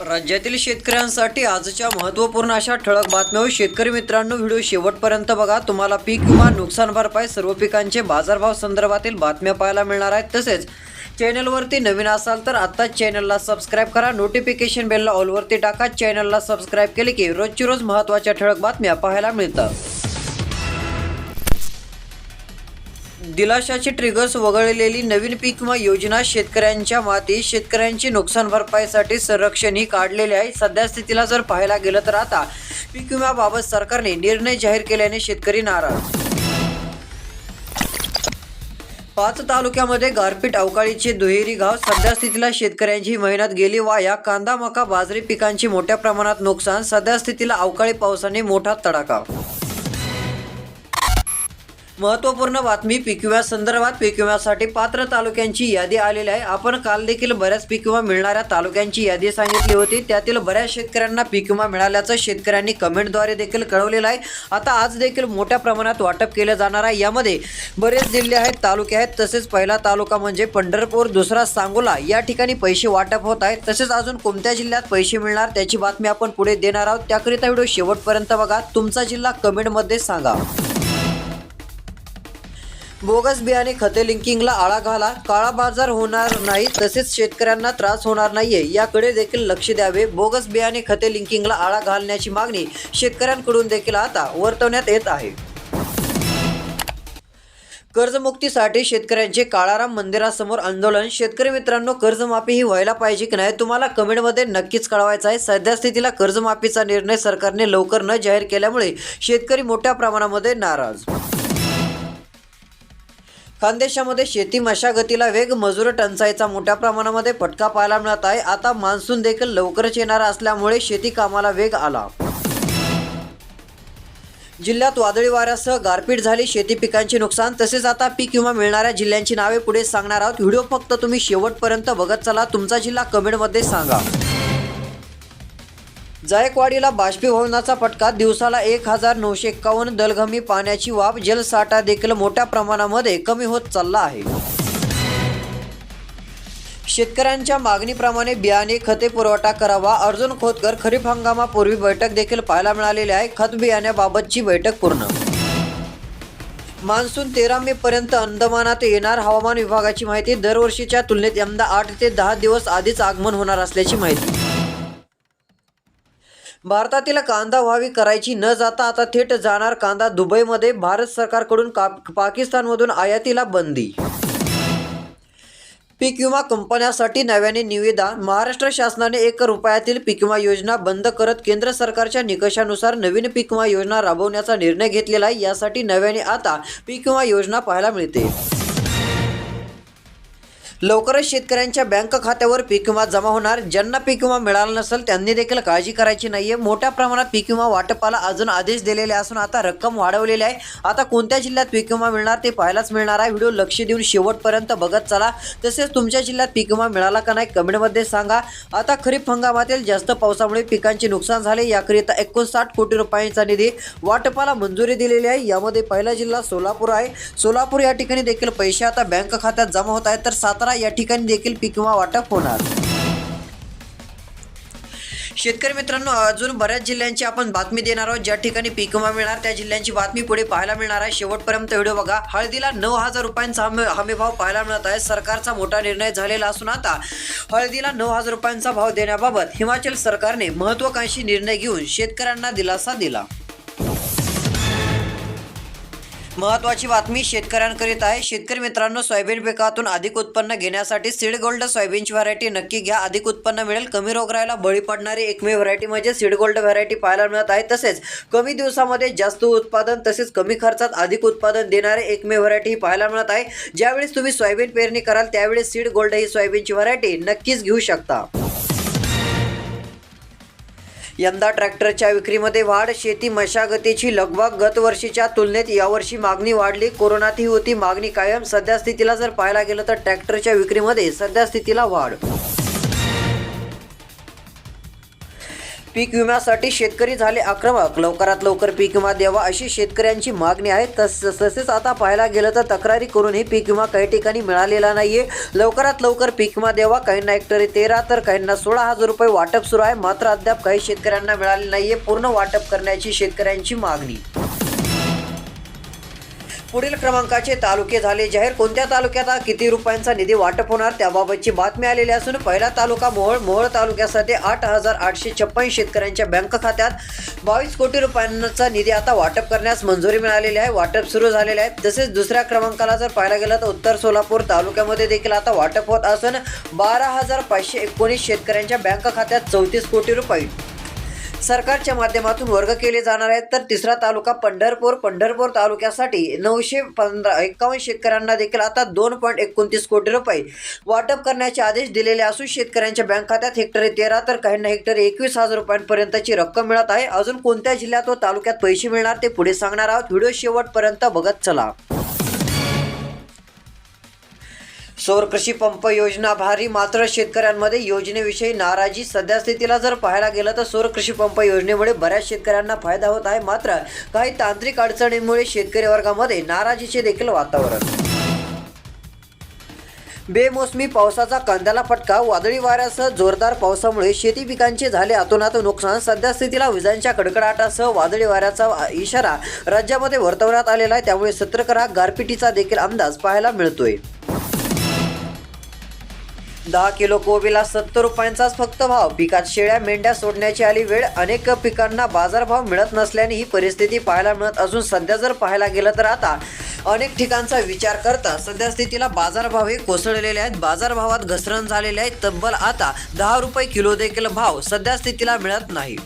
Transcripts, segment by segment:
राज्यातील शेतकऱ्यांसाठी आजच्या महत्त्वपूर्ण अशा ठळक बातम्या शेतकरी मित्रांनो व्हिडिओ शेवटपर्यंत बघा. तुम्हाला पीक विमा नुकसान भरपाई सर्व पिकांचे बाजारभाव संदर्भातील बातम्या पाहायला मिळणार आहेत. तसेच चॅनलवरती नवीन असाल तर आत्ताच चॅनलला सबस्क्राईब करा. नोटिफिकेशन बेलला ऑलवरती टाका. चॅनलला सबस्क्राईब केले की रोजची रोज महत्त्वाच्या ठळक बातम्या पाहायला मिळतात. दिलाशाची ट्रिगर्स वगळलेली नवीन पीक विमा योजना शेतकऱ्यांच्या माती शेतकऱ्यांची नुकसान भरपाईसाठी संरक्षण ही काढलेले आहे. सध्या स्थितीला जर पाहायला गेलं तर आता पीक विम्याबाबत सरकारने निर्णय जाहीर केल्याने शेतकरी नाराज. पाच तालुक्यामध्ये गारपीट अवकाळीचे दुहेरी घाव. सध्या स्थितीला शेतकऱ्यांची मेहनत गेली वाया. कांदा मका बाजरी पिकांची मोठ्या प्रमाणात नुकसान. सध्या स्थितीला अवकाळी पावसाने मोठा तडाखा. महत्त्वपूर्ण बातमी पीक विम्या संदर्भात पीक विम्यासाठी पात्र तालुक्यांची यादी आलेली आहे. आपण काल देखील बऱ्याच पीक विमा मिळणाऱ्या तालुक्यांची यादी सांगितली होती. त्यातील बऱ्याच शेतकऱ्यांना पीक विमा मिळाल्याचं शेतकऱ्यांनी कमेंटद्वारे देखील कळवलेलं आहे. आता आज देखील मोठ्या प्रमाणात वाटप केलं जाणार आहे. यामध्ये बरेच जिल्हे आहेत तालुके आहेत. तसेच पहिला तालुका म्हणजे पंढरपूर दुसरा सांगोला. या ठिकाणी पैसे वाटप होत आहेत. तसेच अजून कोणत्या जिल्ह्यात पैसे मिळणार त्याची बातमी आपण पुढे देणार आहोत. त्याकरिता व्हिडिओ शेवटपर्यंत बघा. तुमचा जिल्हा कमेंटमध्ये सांगा. बोगस बियाणे खते लिंकिंगला आळा घाला. काळा बाजार होणार नाही तसेच शेतकऱ्यांना त्रास होणार नाहीये. याकडे देखील लक्ष द्यावे. बोगस बियाणे खते लिंकिंगला आळा घालण्याची मागणी शेतकऱ्यांकडून देखील आता वर्तवण्यात येत आहे. कर्जमुक्तीसाठी शेतकऱ्यांचे काळाराम मंदिरासमोर आंदोलन. शेतकरी मित्रांनो कर्जमाफी ही व्हायला पाहिजे की नाही? तुम्हाला कमेंटमध्ये नक्कीच कळवायचं आहे. सध्या स्थितीला कर्जमाफीचा निर्णय सरकारने लवकर न जाहीर केल्यामुळे शेतकरी मोठ्या प्रमाणामध्ये नाराज. खानदेशामध्ये शेती मशागतीला वेग मजूर टंचाईचा मोठ्या प्रमाणामध्ये फटका पाहायला मिळत आहे. आता मान्सून देखील लवकरच येणार असल्यामुळे शेती कामाला वेग आला. जिल्ह्यात वादळी वाऱ्यासह गारपीट झाली. शेती पिकांचे नुकसान तसेच आता पीक विमा मिळणाऱ्या जिल्ह्यांची नावे पुढे सांगणार आहोत. व्हिडिओ फक्त तुम्ही शेवटपर्यंत बघत चला. तुमचा जिल्हा कमेंटमध्ये सांगा. जायकवाडीला बाष्पीभवनाचा फटका. दिवसाला एक हजार नऊशे एक्कावन्न दलघमी पाण्याची वाफ. जलसाठा देखील मोठ्या प्रमाणामध्ये कमी होत चालला आहे. शेतकऱ्यांच्या मागणीप्रमाणे बियाणे खते पुरवठा करावा. अर्जुन खोतकर खरीप हंगामापूर्वी बैठक देखील पाहायला मिळालेली आहे. खत बियाण्याबाबतची बैठक पूर्ण. मान्सून तेरा मे पर्यंत अंदमानात येणार. हवामान विभागाची माहिती दरवर्षीच्या तुलनेत यंदा आठ ते दहा दिवस आधीच आगमन होणार असल्याची माहिती. भारतातील कांदा व्हावी करायची न जाता आता थेट जाणार कांदा दुबईमध्ये. भारत सरकारकडून का पाकिस्तानमधून आयातीला बंदी. पीक विमा कंपन्यासाठी नव्याने निविदा. महाराष्ट्र शासनाने एक रुपयातील पीक विमा योजना बंद करत केंद्र सरकारच्या निकषानुसार नवीन पीक विमा योजना राबवण्याचा निर्णय घेतलेला आहे. यासाठी नव्याने आता पीक विमा योजना पाहायला मिळते. लवकरच शेतकऱ्यांच्या बँक खात्यावर पीक विमा जमा होणार. ज्यांना पीक विमा मिळाला नसेल त्यांनी देखील काळजी करायची नाहीये. मोठ्या प्रमाणात पीक विमा वाटपाला अजून आदेश दिलेले असून आता रक्कम वाढवलेली आहे. आता कोणत्या जिल्ह्यात पीक विमा मिळणार ते पाहायलाच मिळणार आहे. व्हिडिओ लक्ष देऊन शेवटपर्यंत बघत चला. तसेच तुमच्या जिल्ह्यात पीक विमा मिळाला का नाही कमेंटमध्ये सांगा. आता खरीप हंगामातील जास्त पावसामुळे पिकांचे नुकसान झाले. याकरिता एकोणसाठ कोटी रुपयांचा निधी वाटपाला मंजुरी दिलेली आहे. यामध्ये पहिला जिल्हा सोलापूर आहे. सोलापूर या ठिकाणी देखील पैसे आता बँक खात्यात जमा होत आहेत. तर सातारा या ठिकाणी देखील पीक विमा वाटप होणार. शेतकरी मित्रांनो अजून बऱ्याच जिल्ह्यांची आपण बातमी देणार आहोत. ज्या ठिकाणी पीक विमा मिळणार त्या जिल्ह्यांची बातमी पुढे पाहायला मिळणार आहे. शेवटपर्यंत व्हिडिओ बघा. हळदीला नऊ हजार रुपयांचा हमी हमीभाव पाहायला मिळत आहे. सरकारचा मोठा निर्णय झालेला असून आता हळदीला नऊ हजार रुपयांचा भाव देण्याबाबत हिमाचल सरकारने महत्वाकांक्षी निर्णय घेऊन शेतकऱ्यांना दिलासा दिला. महत्वाची बातमी शेतकऱ्यांकरीत आहे. शेतकरी मित्रांनो सोयाबीन पिकातून अधिक उत्पन्न घेण्यासाठी सीड गोल्ड सोयाबीनची व्हरायटी नक्की घ्या. अधिक उत्पन्न मिळेल. कमी रोगराईला बळी पडणारी एकमेव व्हरायटी म्हणजे सीड गोल्ड व्हरायटी पाहायला मिळत आहे. तसेच कमी दिवसामध्ये जास्त उत्पादन तसेच कमी खर्चात अधिक उत्पादन देणारे एकमेव व्हरायटी ही पाहायला मिळत आहे. ज्यावेळेस तुम्ही सोयाबीन पेरणी कराल त्यावेळेस सीड गोल्ड ही सोयाबीनची व्हरायटी नक्कीच घेऊ शकता. यंदा ट्रॅक्टरच्या विक्रीमध्ये वाढ शेती मशागतीची लगभग गतवर्षीच्या तुलनेत यावर्षी मागणी वाढली. कोरोनात ही होती मागणी कायम. सध्या स्थितीला जर पाहायला गेलं तर ट्रॅक्टरच्या विक्रीमध्ये सध्या स्थितीला वाढ. पीक विम्यासाठी शेतकरी झाले आक्रमक. लवकरात लवकर पीक विमा द्यावा अशी शेतकऱ्यांची मागणी आहे. तस तसेच आता पाहायला गेलं तर तक्रारी करूनही पीक विमा काही ठिकाणी मिळालेला नाहीये. लवकरात लवकर पीक विमा द्यावा. काहींना हेक्टरी तेरा तर काहींना सोळा हजार रुपये वाटप सुरू आहे. मात्र अद्याप काही शेतकऱ्यांना मिळाले नाहीये. पूर्ण वाटप करण्याची शेतकऱ्यांची मागणी. पुढील क्रमांकाचे तालुके झाले जाहीर. कोणत्या तालुक्यात किती रुपयांचा निधी वाटप होणार? त्याबाबतची बातमी आलेली असून पहिला तालुका मोहोळ मोहोळ तालुक्यासाठी आठ हजार आठशे छप्पन शेतकऱ्यांच्या बँक खात्यात बावीस कोटी रुपयांचा निधी आता वाटप करण्यास मंजुरी मिळालेली आहे. वाटप सुरू झालेले आहे तसेच दुसऱ्या क्रमांकाला जर पाहायला गेलं तर उत्तर सोलापूर तालुक्यामध्ये देखील आता वाटप होत असून बारा हजार पाचशे एकोणीस शेतकऱ्यांच्या बँक खात्यात चौतीस कोटी रुपये. सरकारच्या माध्यमातून वर्ग केले जाणार आहेत. तर तिसरा तालुका पंढरपूर. पंढरपूर तालुक्यासाठी नऊशे पंधरा एक्कावन्न शेतकऱ्यांना देखील आता दोन पॉईंट एकोणतीस कोटी रुपये वाटप करण्याचे आदेश दिलेले असून शेतकऱ्यांच्या बँक खात्यात हेक्टरी तेरा तर काहींना हेक्टरी एकवीस हजार रुपयांपर्यंतची रक्कम मिळत आहे. अजून कोणत्या जिल्ह्यात व तालुक्यात पैसे मिळणार ते पुढे सांगणार आहोत. व्हिडिओ शेवटपर्यंत बघत चला. सौर कृषी पंप योजना भारी मात्र शेतकऱ्यांमध्ये योजनेविषयी नाराजी सध्यास्थितीला जर पाहायला गेलं तर सौर कृषी पंप योजनेमुळे बऱ्याच शेतकऱ्यांना फायदा होत आहे. मात्र काही तांत्रिक अडचणींमुळे शेतकरी वर्गामध्ये नाराजीचे देखील वातावरण. बेमोसमी पावसाचा कांद्याला फटका वादळी वाऱ्यासह जोरदार पावसामुळे शेती पिकांचे झाले अतोनात नुकसान सध्यास्थितीला विजांच्या कडकडाटासह वादळी वाऱ्याचा इशारा राज्यामध्ये वर्तवण्यात आलेला आहे. त्यामुळे सतर्क राहा गारपिटीचा देखील अंदाज पाहायला मिळतोय. दहा किलो कोबीला सत्तर रुपयांचाच फक्त भाव. पिकात शेळ्या मेंढ्या सोडण्याची आली वेळ अनेक पिकांना बाजारभाव मिळत नसल्याने ही परिस्थिती पाहायला मिळत असून सध्या जर पाहायला गेलं तर आता अनेक ठिकाणचा विचार करता सध्या स्थितीला बाजारभाव हे कोसळलेले आहेत. बाजारभावात घसरण झालेले आहेत तब्बल आता दहा रुपये किलो देखील भाव सध्या स्थितीला मिळत नाही.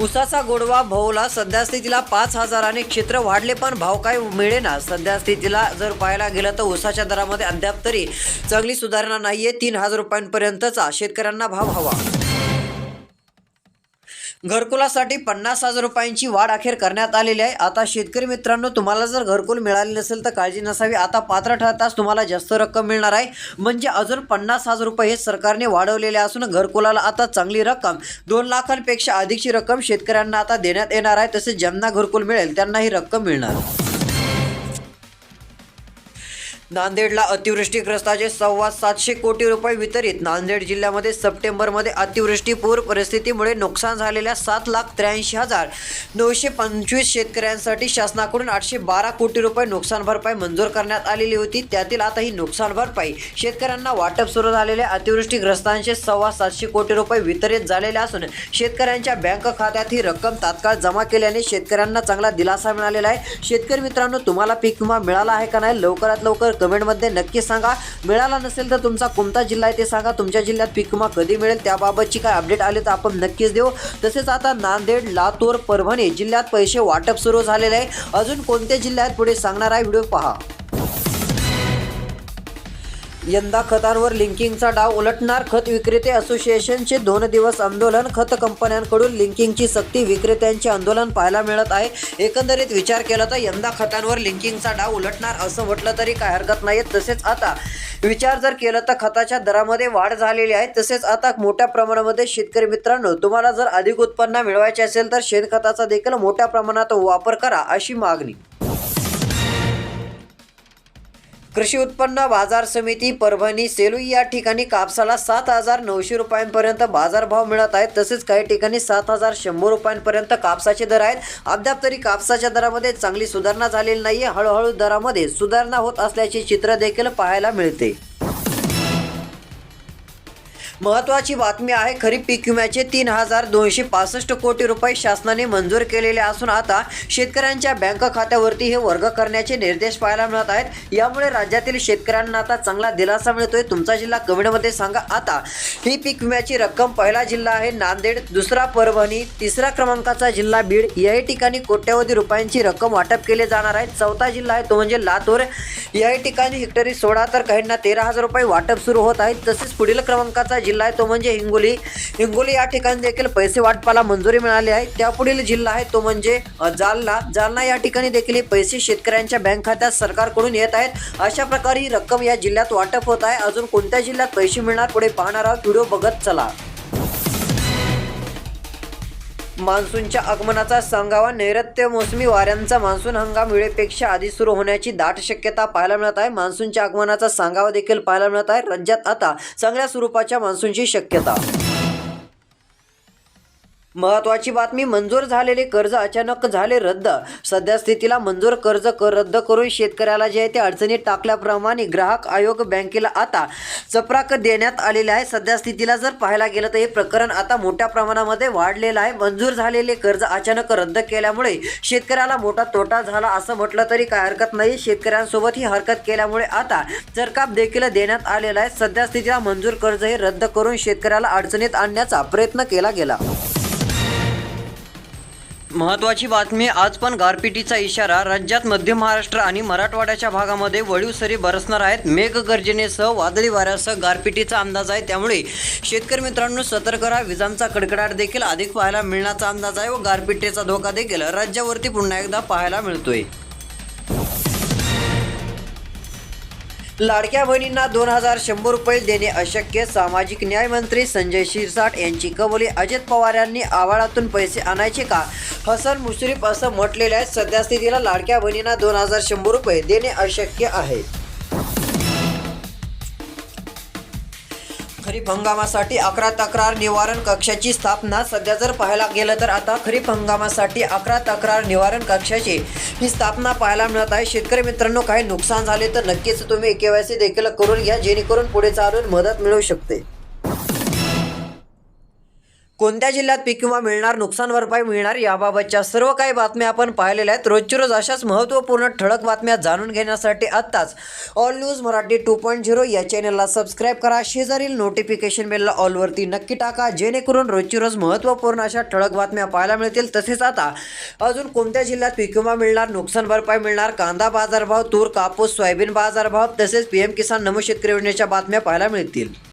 उसाचा गोडवा भाऊला सध्या स्थितीला पाच हजाराने क्षेत्र वाढले पण भाव काय मिळेना. सध्या स्थितीला जर पाहायला गेलं तर उसाच्या दरामध्ये अद्याप तरी चांगली सुधारणा नाहीये. तीन हजार रुपयांपर्यंतचा शेतकऱ्यांना भाव हवा. घरकुलासाठी पन्नास हजार रुपयांची वाढ अखेर करण्यात आलेली आहे. आता शेतकरी मित्रांनो तुम्हाला जर घरकुल मिळाले नसेल तर काळजी नसावी. आता पात्र ठरताच तुम्हाला जास्त रक्कम मिळणार आहे. म्हणजे अजून पन्नास हजार रुपये हे सरकारने वाढवलेले असून घरकुलाला आता चांगली रक्कम दोन लाखांपेक्षा अधिकची रक्कम शेतकऱ्यांना आता देण्यात येणार आहे. तसेच ज्यांना घरकुल मिळेल त्यांना ही रक्कम मिळणार. नांदेडला अतिवृष्टीग्रस्ताचे सव्वा सातशे कोटी रुपये वितरित. नांदेड जिल्ह्यामध्ये सप्टेंबरमध्ये अतिवृष्टी पूर परिस्थितीमुळे नुकसान झालेल्या सात लाख त्र्याऐंशी हजार नऊशे पंचवीस शेतकऱ्यांसाठी शासनाकडून आठशे बारा कोटी रुपये नुकसान भरपाई मंजूर करण्यात आलेली होती. त्यातील आता ही नुकसान भरपाई शेतकऱ्यांना वाटप सुरू झालेल्या अतिवृष्टीग्रस्तांचे सव्वा सातशे कोटी रुपये वितरित झालेले असून शेतकऱ्यांच्या बँक खात्यात ही रक्कम तात्काळ जमा केल्याने शेतकऱ्यांना चांगला दिलासा मिळालेला आहे. शेतकरी मित्रांनो तुम्हाला पीक विमा मिळाला आहे का नाही? लवकरात लवकर कमेंटमध्ये नक्की सांगा. मिळाला नसेल तर तुमचा कोणता जिल्हा आहे ते सांगा. तुमच्या जिल्ह्यात पीक विमा कधी मिळेल त्याबाबतची काय अपडेट आले तर आपण नक्कीच देऊ. तसेच आता नांदेड लातूर परभणी जिल्ह्यात पैसे वाटप सुरू झालेले आहे. अजून कोणत्या जिल्ह्यात पुढे सांगणार आहे व्हिडिओ पहा. यंदा खतांवर लिंकिंगचा डाव उलटणार खत विक्रेते असोसिएशनचे दोन दिवस आंदोलन. खत कंपन्यांकडून लिंकिंगची सक्ती विक्रेत्यांचे आंदोलन पाहायला मिळत आहे. एकंदरीत विचार केला तर यंदा खतांवर लिंकिंगचा डाव उलटणार असं म्हटलं तरी काय हरकत नाही तसेच आता विचार जर केलं तर खताच्या दरामध्ये वाढ झालेली आहे. तसेच आता मोठ्या प्रमाणामध्ये शेतकरी मित्रांनो तुम्हाला जर अधिक उत्पन्न मिळवायचे असेल तर शेणखताचा देखील मोठ्या प्रमाणात वापर करा अशी मागणी. कृषी उत्पन्न बाजार समिती परभणी सेलू या ठिकाणी कापसाला सात हजार नऊशे रुपयांपर्यंत बाजारभाव मिळत आहेत. तसेच काही ठिकाणी सात हजार शंभर रुपयांपर्यंत कापसाचे दर आहेत. अद्याप तरी कापसाच्या दरामध्ये चांगली सुधारणा झालेली नाही हळूहळू दरामध्ये सुधारणा होत असल्याचे चित्र देखील पाहायला मिळते. महत्वाची बातमी आहे खरीप पीक विम्याचे तीन हजार दोनशे पासष्ट कोटी रुपये शासनाने मंजूर केलेले असून आता शेतकऱ्यांच्या बँक खात्यावरती हे वर्ग करण्याचे निर्देश पाहायला मिळत आहेत. यामुळे राज्यातील शेतकऱ्यांना आता चांगला दिलासा मिळतोय. तुमचा जिल्हा कमेंटमध्ये सांगा. आता ही पीक विम्याची रक्कम पहिला जिल्हा आहे नांदेड. दुसरा परभणी. तिसरा क्रमांकाचा जिल्हा बीड. याही ठिकाणी कोट्यवधी रुपयांची रक्कम वाटप केले जाणार आहे. चौथा जिल्हा आहे तो म्हणजे लातूर. याही ठिकाणी हेक्टरी सोळा तर काहींना तेरा हजार रुपये वाटप सुरू होत आहे. तसेच पुढील क्रमांकाचा जिल्हा आहे तो म्हणजे हिंगोली. हिंगोली या ठिकाणी देखील पैसे वाटपाला मंजुरी मिळाली आहे. त्यापुढील जिल्हा आहे तो म्हणजे जालना. जालना या ठिकाणी देखील हे पैसे शेतकऱ्यांच्या बँक खात्यात सरकारकडून येत आहेत. अशा प्रकारे ही रक्कम या जिल्ह्यात वाटप होत आहे. अजून कोणत्या जिल्ह्यात पैसे मिळणार पुढे पाहणार आहोत. व्हिडिओ बघत चला. मान्सूनच्या आगमनाचा सांगावा. नैऋत्य मोसमी वाऱ्यांचा मान्सून हंगाम वेळेपेक्षा आधी सुरू होण्याची दाट शक्यता पाहायला मिळत आहे. मान्सूनच्या आगमनाचा सांगावा देखील पाहायला मिळत आहे. राज्यात आता चांगल्या स्वरूपाच्या मान्सूनची शक्यता महत्वाची बातमी मंजूर झालेले कर्ज अचानक झाले रद्द. सध्या स्थितीला मंजूर कर्ज कर रद्द करून शेतकऱ्याला जे आहे ते अडचणीत टाकल्याप्रमाणे ग्राहक आयोग बँकेला आता चपराक देण्यात आलेले आहे. सध्या स्थितीला जर पाहायला गेलं तर हे प्रकरण आता मोठ्या प्रमाणामध्ये वाढलेलं आहे. मंजूर झालेले कर्ज अचानक रद्द केल्यामुळे शेतकऱ्याला मोठा तोटा झाला असं म्हटलं तरी काय हरकत नाही. शेतकऱ्यांसोबत ही हरकत केल्यामुळे आता चरकाप देखील देण्यात आलेला आहे. सध्या स्थितीला मंजूर कर्ज हे रद्द करून शेतकऱ्याला अडचणीत आणण्याचा प्रयत्न केला गेला. महत्वाची बातमी आज पण गारपिटीचा इशारा राज्यात मध्य महाराष्ट्र आणि मराठवाड्याच्या भागामध्ये वळीव सरी बरसणार आहेत. मेघगर्जनेसह वादळी वाऱ्यासह गारपिटीचा अंदाज आहे. त्यामुळे शेतकरी मित्रांनो सतर्क राहा. विजांचा कडकडाट देखील अधिक पाहायला मिळण्याचा अंदाज आहे व गारपिटीचा धोका देखील राज्यावरती पुन्हा एकदा पाहायला मिळतोय. लाडक्या बहिणींना दोन हजार शंभर रुपये देणे अशक्य सामाजिक न्याय मंत्री संजय शिरसाट यांची कबुली अजित पवार यांनी आवाळातून पैसे आणायचे का? हसन मुश्रीफ असं म्हटलेलं आहे. सध्या स्थितीला लाडक्या बहिणींना दोन हजार शंभर रुपये देणे अशक्य आहे. खरीप हंगामासाठी अकरा तक्रार निवारण कक्षाची स्थापना. सध्या जर पाहायला गेलं तर आता खरीप हंगामासाठी अकरा तक्रार निवारण कक्षाची ही स्थापना पाहायला मिळत आहे. शेतकरी मित्रांनो काही नुकसान झाले तर नक्कीच तुम्ही केवायसी देखील करून घ्या जेणेकरून पुढे चालून मदत मिळू शकते. कोणत्या जिल्ह्यात पीक विमा मिळणार नुकसान भरपाई मिळणार याबाबतच्या सर्व काही बातम्या आपण पाहिलेल्या आहेत. रोजची रोज अशाच महत्त्वपूर्ण ठळक बातम्या जाणून घेण्यासाठी आत्ताच all news Marathi two point zero या चॅनलला सबस्क्राईब करा. शेजारील नोटिफिकेशन बेलला ऑलवरती नक्की टाका. जेणेकरून रोजची रोज महत्त्वपूर्ण अशा ठळक बातम्या पाहायला मिळतील. तसेच आता अजून कोणत्या जिल्ह्यात पीक विमा मिळणार नुकसान भरपाई मिळणार कांदा बाजारभाव तूर कापूस सोयाबीन बाजारभाव तसेच पी एम किसान नमो शेतकरी योजनेच्या बातम्या पाहायला मिळतील.